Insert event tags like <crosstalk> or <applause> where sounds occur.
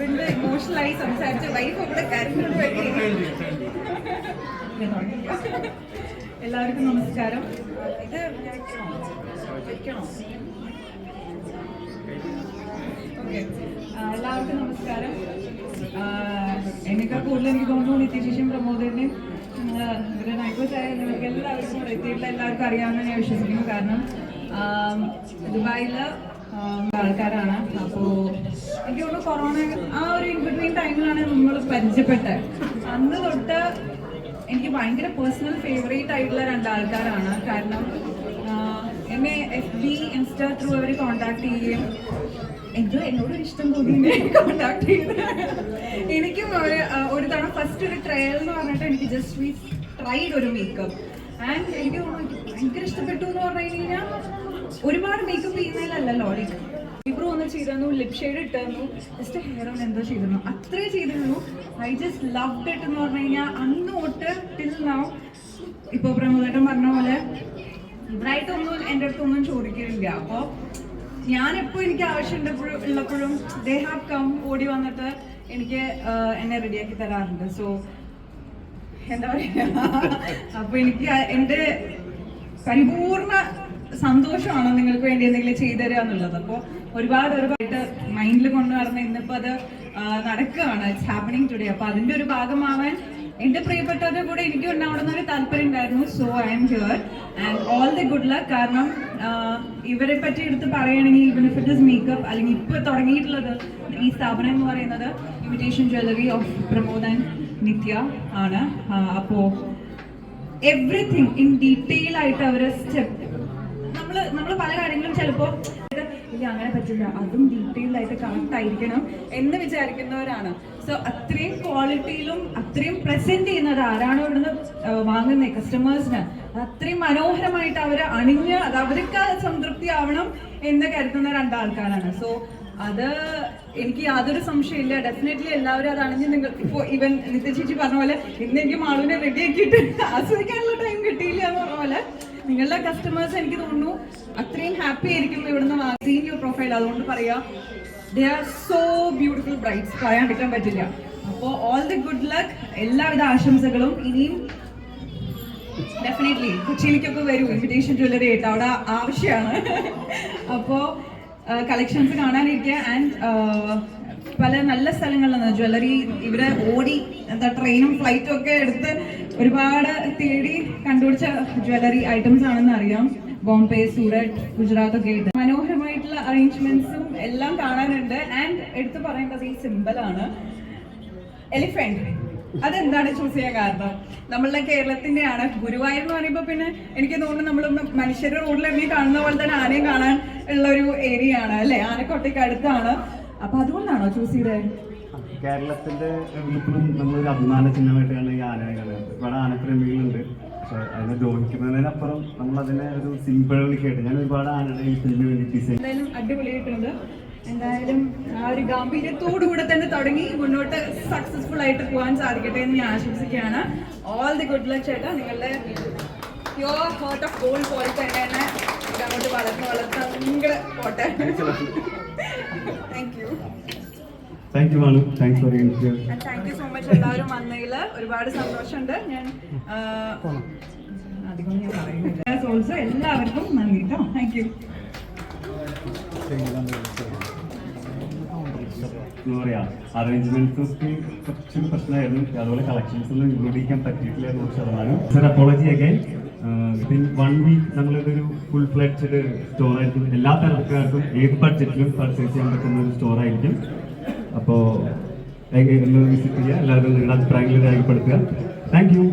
Husband ഇമോഷണലായി സംസാരിച്ച് wife ഇവിടെ. എല്ലാവർക്കും നമസ്കാരം. ഇത് എല്ലാവർക്കും നമസ്കാരം. എന്നെക്കാൾ കൂടുതൽ എനിക്ക് തോന്നുന്നു നിത്യശേഷം പ്രമോദനെയും നൈക്കോച്ചായ നിങ്ങൾക്ക് എല്ലാവർക്കും കൂടെ എത്തിയിട്ടുള്ള എല്ലാവർക്കും അറിയാമെന്ന് ഞാൻ വിശ്വസിക്കുന്നു. കാരണം ആം, ആൾക്കാരാണ്. അപ്പോൾ എനിക്ക് തോന്നുന്നു കൊറോണ ആ ഒരു ഇൻബിറ്റ്വീൻ ടൈമിലാണ് നമ്മൾ പരിചയപ്പെട്ടത്. അന്ന് തൊട്ട് എനിക്ക് ഭയങ്കര പേഴ്സണൽ ഫേവറേറ്റ് ആയിട്ടുള്ള രണ്ടാൾക്കാരാണ് കാരണം എന്നെ എഫ് ബി ഇൻസ്റ്റ ത്രൂ അവർ കോണ്ടാക്ട് ചെയ്യുകയും എന്തോ എന്നോട് ഒരു ഇഷ്ടം തോന്നി കോണ്ടാക്ട് ചെയ്ത്. എനിക്കും ഒരു തവണ ഫസ്റ്റ് ഒരു ട്രയൽ എന്ന് പറഞ്ഞിട്ട് എനിക്ക് ജസ്റ്റ് വി ട്രൈഡ് ഒരു മേക്കപ്പ് ആൻഡ് എനിക്ക് ഭയങ്കര ഇഷ്ടപ്പെട്ടു എന്ന് പറഞ്ഞു കഴിഞ്ഞാൽ ഒരുപാട് മേക്കപ്പ് ചെയ്യുന്നതിലല്ലല്ലോ ഇബ്രു ഒന്ന് ചെയ്തിരുന്നു ലിപ് ഷെയ്ഡ് ഇട്ടായിരുന്നു ജസ്റ്റ് ഹെയർ ഓൺ എന്തോ ചെയ്തിരുന്നു. അത്രേ ചെയ്തിരുന്നു. ഐ ജസ്റ്റ് ലവ് ഇറ്റ് എന്ന് പറഞ്ഞു കഴിഞ്ഞാൽ അന്ന് തൊട്ട് ടിൽ നൗ ഇപ്പോൾ പ്രമുഖേട്ടൻ പറഞ്ഞ പോലെ ഇവരായിട്ടൊന്നും എന്റെ അടുത്തൊന്നും ചോദിക്കുന്നില്ല അപ്പോൾ ഞാനെപ്പോൾ എനിക്ക് ആവശ്യമുണ്ടപ്പോഴും ഉള്ളപ്പോഴും ദേ ഹാവ് കം ഓടി വന്നിട്ട് എനിക്ക് എന്നെ റെഡിയാക്കി തരാറുണ്ട്. സോ എന്താ പറയുക അപ്പോൾ എനിക്ക് എന്റെ പരിപൂർണ സന്തോഷമാണ് നിങ്ങൾക്ക് വേണ്ടി എന്തെങ്കിലും ചെയ്തു തരിക എന്നുള്ളത്? അപ്പോൾ ഒരുപാട് ഒരുപാട് മൈൻഡിൽ കൊണ്ടു നടന്ന് ഇന്നിപ്പോൾ അത് നടക്കുകയാണ്. ഇറ്റ്സ് ഹാപ്പനിങ് ടുഡേ അപ്പോൾ അതിന്റെ ഒരു ഭാഗമാവാൻ എന്റെ പ്രിയപ്പെട്ടവരുടെ കൂടെ എനിക്ക് ഉണ്ടാവണമെന്ന് ഒരു താല്പര്യം ഉണ്ടായിരുന്നു. So I'm here and all the good luck കാരണം ഇവരെ പറ്റി എടുത്ത് പറയുകയാണെങ്കിൽ even if it is makeup അല്ലെങ്കിൽ ഇപ്പോൾ തുടങ്ങിയിട്ടുള്ളത് ഈ സ്ഥാപനം എന്ന് പറയുന്നത് imitation jewellery of Pramod and Nithya ആണ്. അപ്പോൾ എവറിഥിങ് ഇൻ ഡീറ്റെയിൽ ആയിട്ട് അവർ സ്റ്റെപ്പ് കാര്യങ്ങളും ചിലപ്പോൾ ഇല്ല അങ്ങനെ പറ്റില്ല. അതും ഡീറ്റെയിൽഡ് ആയിട്ട് കറക്റ്റ് ആയിരിക്കണം എന്ന് വിചാരിക്കുന്നവരാണ്. സോ അത്രയും ക്വാളിറ്റിയിലും അത്രയും പ്രസന്റ് ചെയ്യുന്നത് ആരാണോ ഇവിടുന്ന് വാങ്ങുന്നത് കസ്റ്റമേഴ്സിന് അത്രയും മനോഹരമായിട്ട് അവർ അണിഞ്ഞ് അത് അവർക്ക് സംതൃപ്തി ആവണം എന്ന് കരുതുന്ന രണ്ടാൾക്കാരാണ്. സോ അത് എനിക്ക് യാതൊരു സംശയമില്ല ഡെഫിനറ്റ്ലി എല്ലാവരും അത് അണിഞ്ഞ് നിങ്ങൾ ഇപ്പോൾ ഇവൻ നിത്യ ചേച്ചി പറഞ്ഞ പോലെ ഇന്ന് എനിക്ക് റെഡിയാക്കിയിട്ട് ആസ്വദിക്കാനുള്ള ടൈം കിട്ടിയില്ല എന്ന് പറഞ്ഞ പോലെ നിങ്ങളുടെ കസ്റ്റമേഴ്സ് എനിക്ക് തോന്നുന്നു അത്രയും ഹാപ്പി ആയിരിക്കും ഇവിടുന്ന് സീൻ യുവർ പ്രൊഫൈൽ അതുകൊണ്ട് പറയാം they are so beautiful brights പറയാണ്ടിരിക്കാൻ പറ്റില്ല. അപ്പോൾ ഓൾ ദി ഗുഡ് ലക്ക് എല്ലാവിധ ആശംസകളും ഇനിയും ഡെഫിനറ്റ്ലി കൊച്ചിയിലേക്കൊക്കെ വരും. ഇൻവിറ്റേഷൻ ജ്വല്ലറി ആയിട്ട് അവിടെ ആവശ്യമാണ്. <laughs> അപ്പോൾ കളക്ഷൻസ് കാണാനിരിക്കുക. ആൻഡ് പല നല്ല സ്ഥലങ്ങളിൽ നിന്ന് ജ്വല്ലറി ഇവരെ ഓടി എന്താ ട്രെയിനും ഫ്ലൈറ്റും ഒക്കെ എടുത്ത് ഒരുപാട് തേടി കണ്ടുപിടിച്ച ജ്വല്ലറി ഐറ്റംസ് ആണെന്ന് അറിയാം. ബോംബെ സൂററ്റ് ഗുജറാത്ത് ഒക്കെ ആയിട്ട്. മനോഹരമായിട്ടുള്ള അറേഞ്ച്മെന്റ്സും എല്ലാം കാണാനുണ്ട്. ആൻഡ് എടുത്തു പറയേണ്ടത് ഈ സിമ്പിളാണ് എലിഫന്റ് അതെന്താണ് ചൂസ് ചെയ്യാൻ കാരണം? നമ്മളുടെ കേരളത്തിന്റെയാണ്. ഗുരുവായൂർ എന്ന് പറയുമ്പോൾ പിന്നെ എനിക്ക് തോന്നുന്നു നമ്മൾ മനുഷ്യരുടെ റോഡിൽ ഇറങ്ങി കാണുന്ന പോലെ തന്നെ ആനയും കാണാൻ ഉള്ള ഒരു ഏരിയ ആണ് അല്ലെ? ആനക്കൊട്ടയ്ക്ക് അടുത്താണ്. അപ്പൊ അതുകൊണ്ടാണോ ചൂസ് ചെയ്തത് കേരളത്തിന്റെ നമ്മളൊരു അഭിമാന ചിഹ്നമായിട്ടാണ് ഈ ആനയെ കാണുന്നത്. ഒരുപാട് ആനപ്രേമികളുണ്ട്. പക്ഷെ അതിനെ ദ്രോഹിക്കുന്നതിനപ്പുറം നമ്മൾ അതിനെ ഒരു സിമ്പിളിലേക്കായിട്ട് ഞാൻ ഒരുപാട് ആനയുടെ ഈ ഫിലിമിന് വേണ്ടി ഡിസൈൻ എന്തായാലും അടിപൊളിയായിട്ടുണ്ട് എന്തായാലും ആ ഒരു ഗാംഭീര്യത്തോടു കൂടെ തന്നെ തുടങ്ങി മുന്നോട്ട് സക്സസ്ഫുൾ ആയിട്ട് പോകാൻ സാധിക്കട്ടെ എന്ന് ഞാൻ ആശംസിക്കുകയാണ്. ഓൾ ദി ഗുഡ് ലക്ക് ചേട്ടാ. നിങ്ങളുടെ പ്യുവർ ഹേർട്ട് ഓഫ് ഗോൾഡ് പോലെ തന്നെ തന്നെ അങ്ങോട്ട് വളർന്ന് വളർന്ന് ഭയങ്കര പോട്ടെ. Thank you thank you Malu thanks for ഇൻഫ്യൂ thank you so much എല്ലാവരും വന്നതിൽ ഒരുപാട് സന്തോഷമുണ്ട്. ഞാൻ അധികം ഞാൻ പറയുന്നില്ല. ഓൾസോ എല്ലാവർക്കും നന്ദി കേട്ടോ താങ്ക് യു എന്താ കുറച്ച് പ്രശ്നമായിരുന്നു. അതുപോലെ കളക്ഷൻസ് ഒന്നും ഇൻക്ലൂഡ് ചെയ്യാൻ പറ്റിയിട്ടില്ല നൂറ് ശതമാനം. Sir apology again within one week നമ്മളിതൊരു full fledged store ആയിരിക്കും. എല്ലാ തരക്കാർക്കും ഏത് ബഡ്ജറ്റിലും പർച്ചേസ് ചെയ്യാൻ പറ്റുന്ന ഒരു സ്റ്റോർ ആയിരിക്കും. അപ്പോൾ വിസിറ്റ് ചെയ്യുക എല്ലാവരും നിങ്ങളുടെ അഭിപ്രായങ്ങൾ രേഖപ്പെടുത്തുക. Thank you